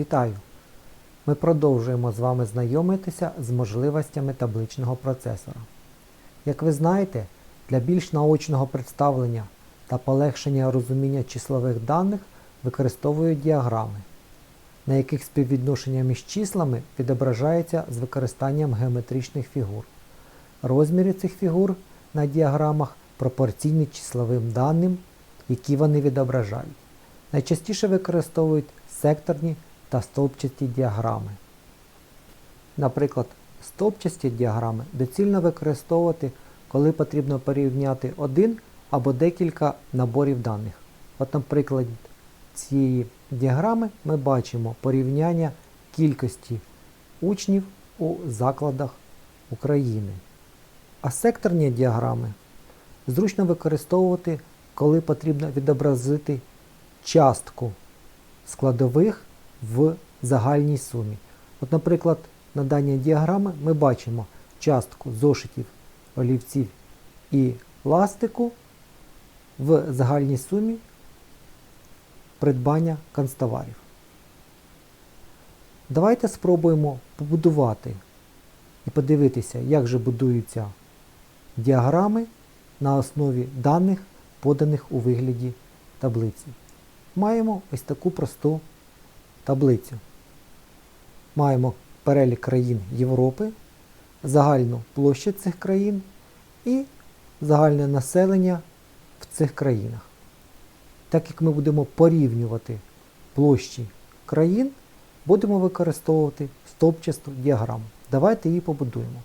Вітаю! Ми продовжуємо з вами знайомитися з можливостями табличного процесора. Як ви знаєте, для більш наочного представлення та полегшення розуміння числових даних використовують діаграми, на яких співвідношення між числами відображається з використанням геометричних фігур. Розміри цих фігур на діаграмах пропорційні числовим даним, які вони відображають. Найчастіше використовують секторні та стовпчасті діаграми. Наприклад, стовпчасті діаграми доцільно використовувати, коли потрібно порівняти один або декілька наборів даних. От, наприклад, цієї діаграми ми бачимо порівняння кількості учнів у закладах України. А секторні діаграми зручно використовувати, коли потрібно відобразити частку складових в загальній сумі. От, наприклад, на даній діаграми ми бачимо частку зошитів, олівців і ластику в загальній сумі придбання канцтоварів. Давайте спробуємо побудувати і подивитися, як же будуються діаграми на основі даних, поданих у вигляді таблиці. Маємо ось таку просту таблицю. Маємо перелік країн Європи, загальну площу цих країн і загальне населення в цих країнах. Так як ми будемо порівнювати площі країн, будемо використовувати стовпчасту діаграму. Давайте її побудуємо.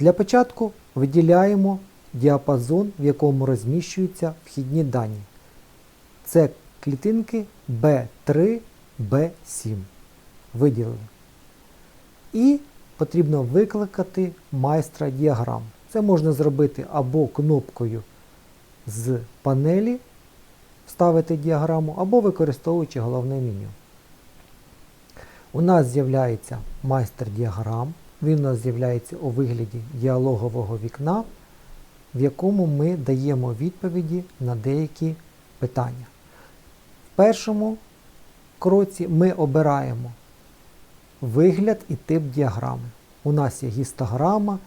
Для початку виділяємо діапазон, в якому розміщуються вхідні дані. Це клітинки B3, B7. Виділили. І потрібно викликати майстра діаграм. Це можна зробити або кнопкою з панелі, вставити діаграму, або використовуючи головне меню. У нас з'являється майстер діаграм. Він у нас з'являється у вигляді діалогового вікна, в якому ми даємо відповіді на деякі питання. В першому кроці ми обираємо вигляд і тип діаграми. У нас є гістограма,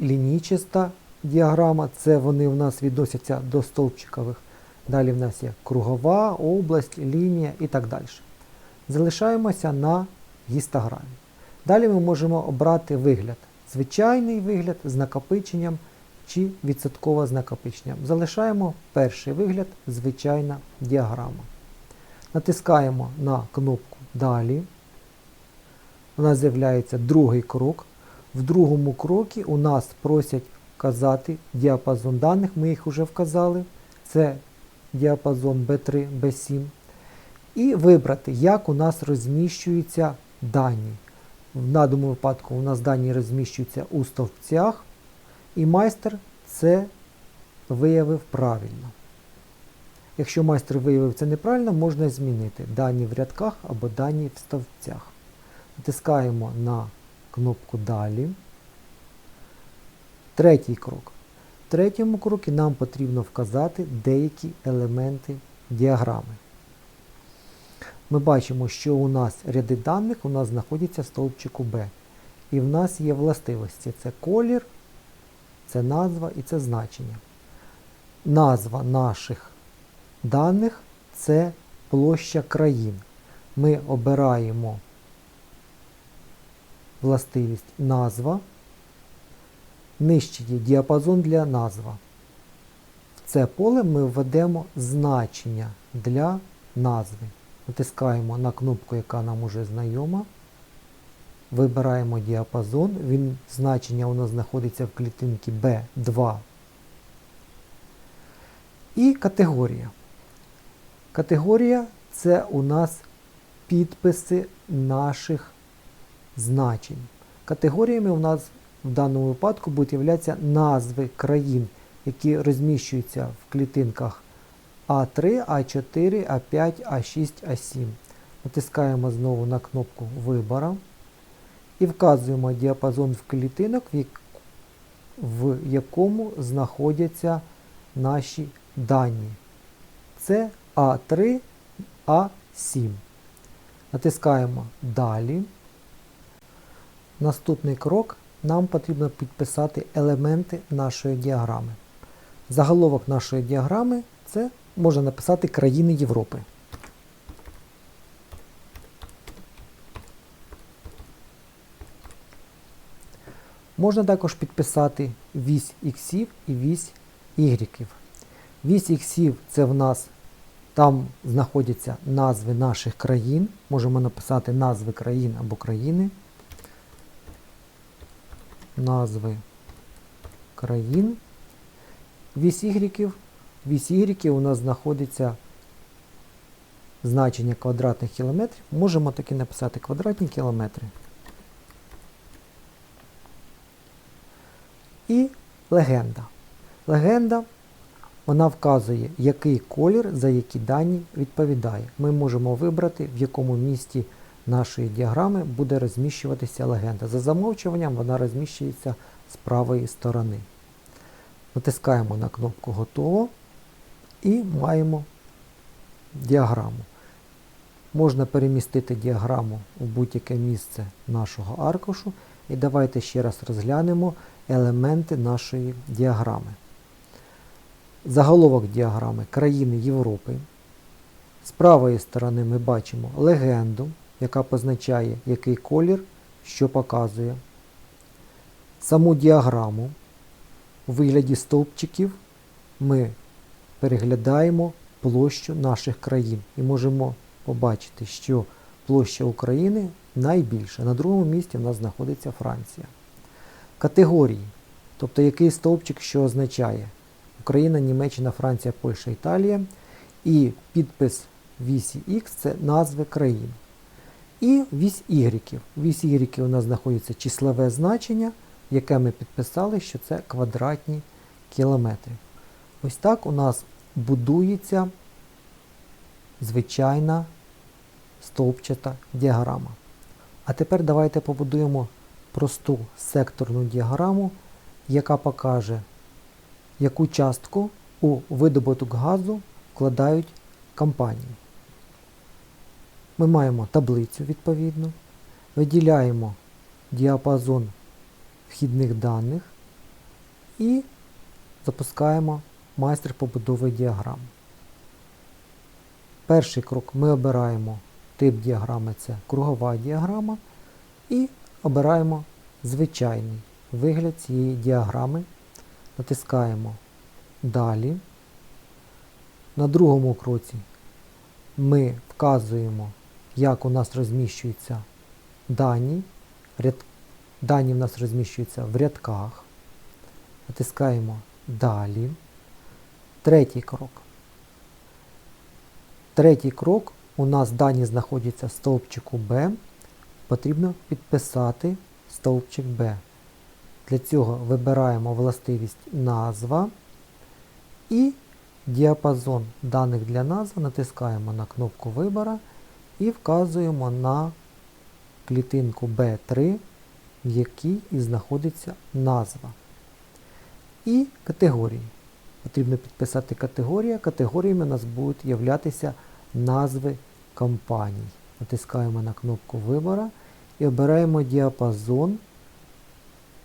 лінійчаста діаграма, це вони в нас відносяться до стовпчикових. Далі в нас є кругова, область, лінія і так далі. Залишаємося на гістограмі. Далі ми можемо обрати вигляд. Звичайний вигляд з накопиченням чи відсоткове з накопиченням. Залишаємо перший вигляд звичайна діаграма. Натискаємо на кнопку Далі. У нас з'являється другий крок. В другому крокі у нас просять вказати діапазон даних, ми їх вже вказали. Це діапазон B3, B7. І вибрати, як у нас розміщуються дані. В даному випадку у нас дані розміщуються у стовпцях, і майстер це виявив правильно. Якщо майстер виявив це неправильно, можна змінити дані в рядках або дані в стовпцях. Натискаємо на кнопку Далі. Третій крок. В третьому крокі нам потрібно вказати деякі елементи діаграми. Ми бачимо, що у нас ряди даних у нас знаходяться в стовпчику B. І в нас є властивості. Це колір, це назва і це значення. Назва наших даних це площа країн. Ми обираємо властивість назва. Нижче є діапазон для назва. В це поле ми введемо значення для назви. Натискаємо на кнопку, яка нам уже знайома. Вибираємо діапазон. Він, Значення у нас знаходиться в клітинці B2. І категорія. Категорія це у нас підписи наших значень. Категоріями у нас в даному випадку будуть являтися назви країн, які розміщуються в клітинках А3, А4, А5, А6, А7. Натискаємо знову на кнопку Вибора і вказуємо діапазон в клітинок, в якому знаходяться наші дані. Це А3, А7. Натискаємо Далі. Наступний крок нам потрібно підписати елементи нашої діаграми. Заголовок нашої діаграми це можна написати країни Європи. Можна також підписати вісь іксів і вісь ігріків. Вісь іксів це в нас там знаходяться назви наших країн. Можемо написати назви країн або країни. Назви країн. Вісь ігріків. Вісь ігріків у нас знаходиться значення квадратних кілометрів. Можемо таки написати квадратні кілометри. І легенда. Легенда вона вказує, який колір за які дані відповідає. Ми можемо вибрати, в якому місці нашої діаграми буде розміщуватися легенда. За замовчуванням вона розміщується з правої сторони. Натискаємо на кнопку Готово і маємо діаграму. Можна перемістити діаграму в будь-яке місце нашого аркушу. І давайте ще раз розглянемо елементи нашої діаграми. Заголовок діаграми країни Європи. З правої сторони ми бачимо легенду, яка позначає, який колір, що показує. Саму діаграму у вигляді стовпчиків ми переглядаємо площу наших країн і можемо побачити, що площа України найбільша. На другому місці в нас знаходиться Франція. Категорії, тобто який стовпчик що означає Україна, Німеччина, Франція, Польща, Італія. І підпис вісі Х це назви країн. І вісь Y. Вісь Y у нас знаходиться числове значення, яке ми підписали, що це квадратні кілометри. Ось так у нас будується звичайна стовпчата діаграма. А тепер давайте побудуємо просту секторну діаграму, яка покаже, яку частку у видобуток газу вкладають компанії. Ми маємо таблицю відповідно, виділяємо діапазон вхідних даних і запускаємо майстер побудови діаграм. Перший крок ми обираємо тип діаграми це кругова діаграма і обираємо звичайний вигляд цієї діаграми. Натискаємо Далі. На другому кроці ми вказуємо, як у нас розміщуються дані. Дані в нас розміщуються в рядках. Натискаємо Далі. Третій крок. Третій крок. У нас дані знаходяться в стовпчику B. Потрібно підписати стовпчик B. Для цього вибираємо властивість назва і діапазон даних для назви натискаємо на кнопку вибора і вказуємо на клітинку B3, в якій і знаходиться назва. І категорії. Потрібно підписати категорія. Категоріями у нас будуть являтися назви компаній. Натискаємо на кнопку вибора і обираємо діапазон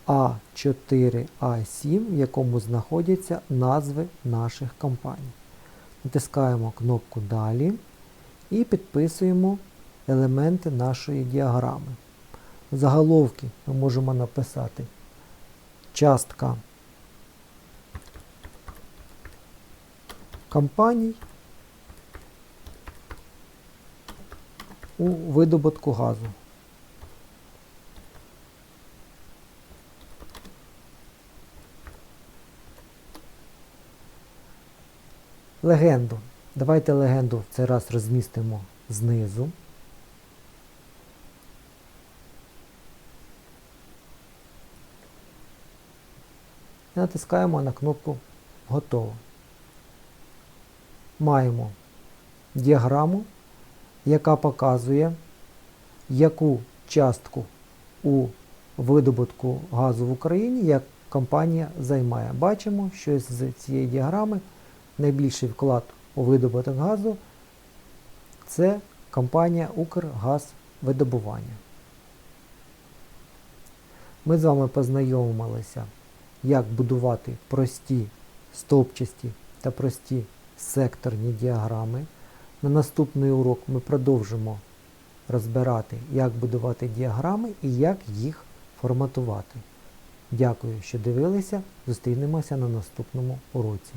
А4, А7, в якому знаходяться назви наших компаній. Натискаємо кнопку Далі і підписуємо елементи нашої діаграми. Заголовки ми можемо написати частка компаній у видобутку газу. Легенду. Давайте легенду в цей раз розмістимо знизу. І натискаємо на кнопку Готово. Маємо діаграму, яка показує, яку частку у видобутку газу в Україні як компанія займає. Бачимо, що з цієї діаграми найбільший вклад у видобуток газу це компанія Укргазвидобування. Ми з вами познайомилися, як будувати прості стовпчасті та прості секторні діаграми. На наступний урок ми продовжимо розбирати, як будувати діаграми і як їх форматувати. Дякую, що дивилися. Зустрінемося на наступному уроці.